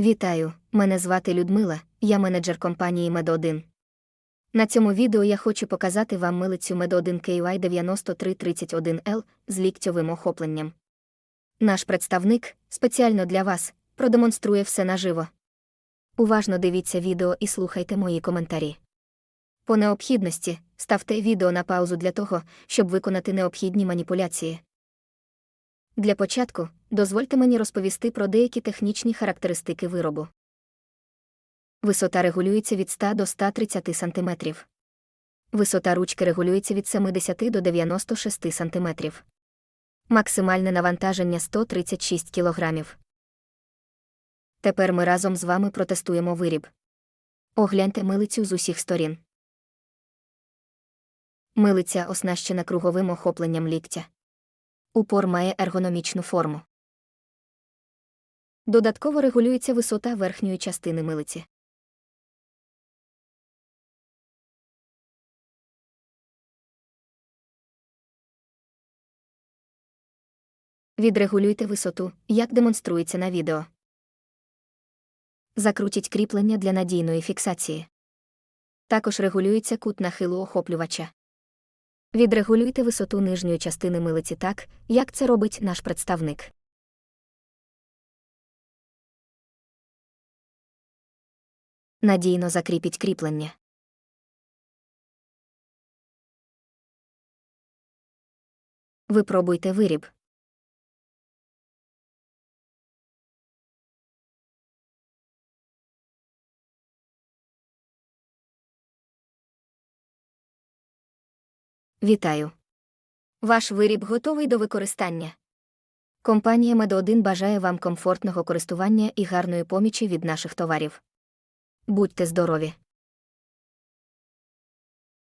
Вітаю, мене звати Людмила, я менеджер компанії Мед1. На цьому відео я хочу показати вам милицю Мед1 KY 9331L з ліктьовим охопленням. Наш представник, спеціально для вас, продемонструє все наживо. Уважно дивіться відео і слухайте мої коментарі. По необхідності ставте відео на паузу для того, щоб виконати необхідні маніпуляції. Для початку дозвольте мені розповісти про деякі технічні характеристики виробу. Висота регулюється від 100 до 130 см. Висота ручки регулюється від 70 до 96 см. Максимальне навантаження 136 кг. Тепер ми разом з вами протестуємо виріб. Огляньте милицю з усіх сторін. Милиця оснащена круговим охопленням ліктя. Упор має ергономічну форму. Додатково регулюється висота верхньої частини милиці. Відрегулюйте висоту, як демонструється на відео. Закрутіть кріплення для надійної фіксації. Також регулюється кут нахилу охоплювача. Відрегулюйте висоту нижньої частини милиці так, як це робить наш представник. Надійно закріпіть кріплення. Випробуйте виріб. Вітаю. Ваш виріб готовий до використання. Компанія Мед1 бажає вам комфортного користування і гарної помічі від наших товарів. Будьте здорові!